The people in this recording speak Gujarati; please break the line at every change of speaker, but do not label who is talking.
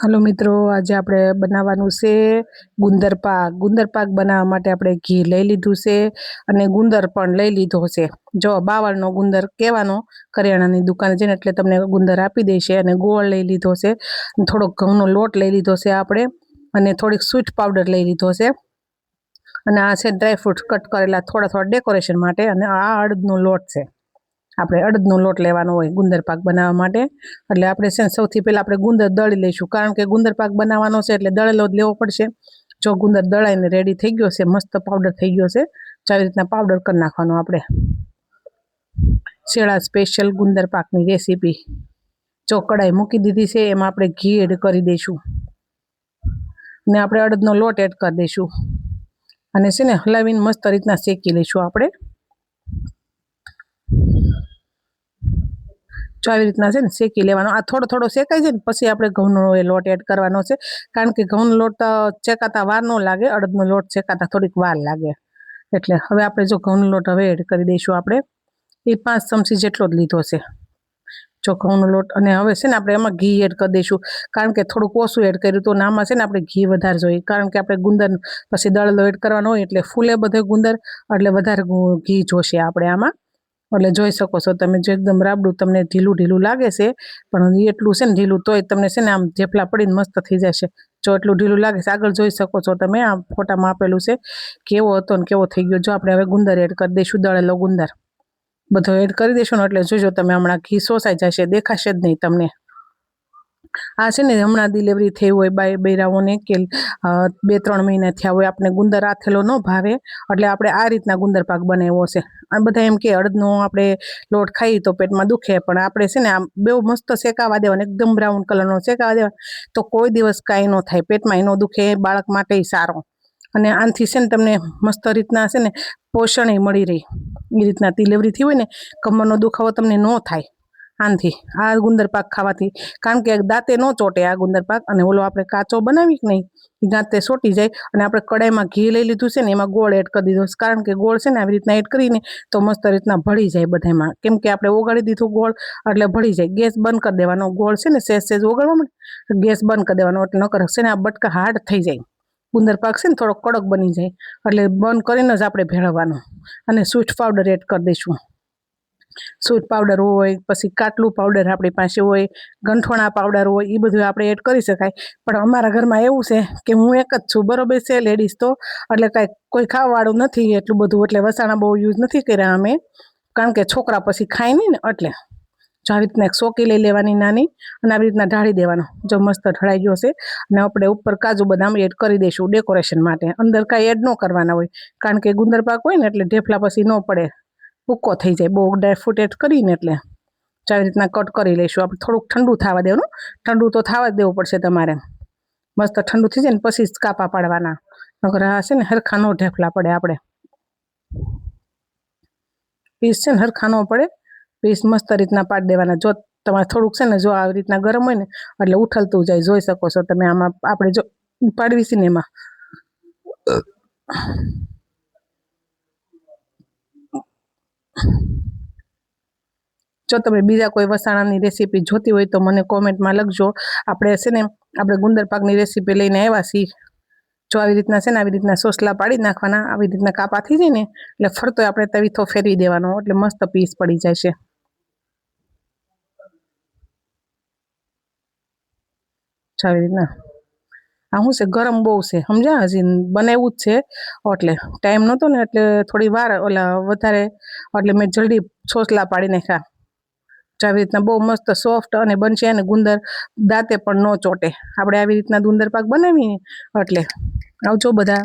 હાલો મિત્રો, આજે આપણે બનાવવાનું છે ગુંદર પાક ગુંદર પાક બનાવવા માટે આપણે ઘી લઈ લીધું છે અને ગુંદર પણ લઈ લીધો છે. જો બાવળનો ગુંદર કહેવાનો, કરિયાણાની દુકાને જઈને એટલે તમને ગુંદર આપી દેશે અને ગોળ લઈ લીધો છે. થોડોક ઘઉંનો લોટ લઈ લીધો છે આપણે અને થોડીક સ્વીટ પાવડર લઈ લીધો છે. અને આ છે ડ્રાયફ્રૂટ કટ કરેલા થોડા થોડા ડેકોરેશન માટે અને આ અડદનો લોટ છે. આપણે અડદનો લોટ લેવાનો હોય ગુંદર પાક બનાવવા માટે. એટલે આપણે છે સૌથી પહેલાં આપણે ગુંદર દળી લઈશું. કારણ કે ગુંદર પાક બનાવવાનો છે એટલે દળેલો જ લેવો પડશે. જો ગુંદર દળાઈને રેડી થઈ ગયો છે, મસ્ત પાવડર થઈ ગયો છે, તો રીતના પાવડર કરી નાખવાનો આપણે. શેળા સ્પેશિયલ ગુંદર પાકની રેસીપી જો કડાઈ મૂકી દીધી છે, એમાં આપણે ઘી એડ કરી દઈશું. ને આપણે અડદનો લોટ એડ કરી દઈશું. અને છે ને હલાવીને મસ્ત રીતના શેકી લઈશું આપણે. જો આવી રીતના છે ને શેકી લેવાનો. આ થોડો થોડો શેકાય છે ને, પછી આપણે ઘઉંનો એ લોટ એડ કરવાનો છે. કારણ કે ઘઉંનો લોટ શેકાતા વાર ન લાગે, અડદનો લોટ શેકાતા થોડીક વાર લાગે. એટલે હવે આપણે જો ઘઉંનો લોટ હવે એડ કરી દઈશું આપણે. એ પાંચ ચમચી જેટલો જ લીધો છે. જો ઘઉંનો લોટ અને હવે છે ને આપણે એમાં ઘી એડ કરી દઈશું. કારણ કે થોડુંક ઓછું એડ કર્યું તો આમાં છે ને આપણે ઘી વધારે જોઈએ. કારણ કે આપણે ગુંદર પછી દળેલો એડ કરવાનો હોય એટલે ફૂલે બધે ગુંદર, એટલે વધારે ઘી જોશે આપણે આમાં. એટલે જોઈ શકો છો તમે જો એકદમ રાબડું તમને ઢીલું ઢીલું લાગે છે, પણ એટલું છે ને ઢીલું તોય તમને છે ને આમ જેફલા પડીને મસ્ત થઈ જશે જો એટલું ઢીલું લાગે છે, આગળ જોઈ શકો છો તમે, આ ફોટામાં આપેલું છે કેવો હતો ને કેવો થઈ ગયો. જો આપણે હવે ગુંદર એડ કરી દઈશું, દળેલો ગુંદર. બધો એડ કરી દઈશું ને એટલે જોજો તમે હમણાં ઘી સોસાઈ જશે, દેખાશે જ નહીં તમને. આ છે ને હમણાં ડિલિવરી થઈ હોય બાય બૈરાઓને કે બે ત્રણ મહિના થયા હોય, આપણે ગુંદર આથેલો ન ભાવે, એટલે આપણે આ રીતના ગુંદર પાક બનાવ્યો છે. આ બધા એમ કે અડદનો આપણે લોટ ખાઈએ તો પેટમાં દુખે, પણ આપણે છે ને આમ બહુ મસ્ત શેકાવા દેવાનો, એકદમ બ્રાઉન કલરનો શેકાવા દેવાનો, તો કોઈ દિવસ કાંઈ ન થાય, પેટમાં એનો દુખે, બાળક માટે સારો. અને આનાથી છે ને તમને મસ્ત રીતના છે ને પોષણ મળી રહી. એ રીતના ડિલિવરી હોય ને, કમરનો દુખાવો તમને ન થાય. આનથી, આ ગુંદર પાક ખાવાથી. કારણ કે દાંતે ન ચોટે આ ગુંદર પાક. અને ઓલો આપણે કાચો બનાવી નહીં? દાંતે ચોટી જાય. અને આપણે કડાઈમાં ઘી લઈ લીધું છે ને, એમાં ગોળ એડ કરી દીધો કારણ કે ગોળ છે ને, આવી રીતના એડ કરીને તો મસ્ત રીતના ભળી જાય બધામાં કેમ કે આપણે ઓગાળી દીધું ગોળ, એટલે ભળી જાય. ગેસ બંધ કરી દેવાનો. ગોળ છે ને, સેજ સેજ ઓગાળવા માટે ગેસ બંધ કરી દેવાનો. એટલે નકર છે ને, આ બટકા હાર્ડ થઈ જાય. ગુંદર પાક છે ને થોડો કડક બની જાય. એટલે બંધ કરીને જ આપણે ભેળવવાનો. અને સ્વીટ પાવડર એડ કરી દઈશું. સ્વીટ પાવડર હોય, પછી કાટલું પાવડર આપણી પાસે હોય, ગંઠોણા પાવડર હોય એ બધું આપણે એડ કરી શકાય. પણ અમારા ઘરમાં એવું છે કે હું એક જ છું, બરોબર છે લેડીઝ તો? એટલે કાંઈ કોઈ ખાવાવાળું નથી એટલું બધું, એટલે વસાણા બહુ યુઝ નથી કર્યા અમે. કારણ કે છોકરા પછી ખાય નહીં ને, એટલે. જો આવી રીતના એક સોકી લઈ લેવાની નાની, અને આવી રીતના ઢાળી દેવાનો. જો મસ્ત ઢળાઈ ગયો છે, અને આપણે ઉપર કાજુ બદામ એડ કરી દઈશું ડેકોરેશન માટે. અંદર કાંઈ એડ ન કરવાના હોય. કારણ કે ગુંદર પાક હોય ને, એટલે ઢેફલા પછી ન પડે. ભૂકો થઈ જાય. બહુ ડ્રાયફ્રૂટ એડ કરીને એટલે. આવી રીતના કટ કરી લઈશું. આપણે થોડુંક ઠંડુ થવા દેવાનું. ઠંડુ તો થવા જ દેવું પડશે તમારે. મસ્ત ઠંડુ થઈ જાય ને પછી કાપા પાડવાના. નકર હશે ને હરખા નો ઢેફલા પડે આપણે. પીસ છે ને હરખા નો પડે. પીસ મસ્ત રીતના પાડી દેવાના. જો તમારે થોડુંક છે ને જો આવી રીતના ગરમ હોય ને, એટલે ઉઠલતું જાય. જોઈ શકો છો તમે આમાં આપણે જો પાડવી છે ને એમાં. જો તમે બીજા કોઈ વસાણાની રેસીપી જોતી હોય તો મને કોમેન્ટમાં લખજો. આપણે છે ને, આપણે ગુંદર પાકની રેસીપી લઈને આવ્યા છીએ. જો આવી રીતના છે ને, આવી રીતના સોસલા પાડી નાખવાના, આવી રીતના કાપા થઈ જાય ને, એટલે ફરતો આપણે તવીથો ફેરવી દેવાનો. એટલે મસ્ત પીસ પડી જાય છે. આવી રીતના આ શું છે, ગરમ બહુ છે, સમજ્યા? હજી બનાવ્યું જ છે, એટલે ટાઈમ નહોતો ને, એટલે થોડી વાર, ઓલા વધારે, એટલે મેં જલ્દી છોસલા પાડી નાખ્યા. આવી રીતના બહુ મસ્ત સોફ્ટ અને બનશે અને ગુંદર દાંતે પણ ન ચોટે. આપણે આવી રીતના ગુંદર પાક બનાવીએ, એટલે આવજો બધા.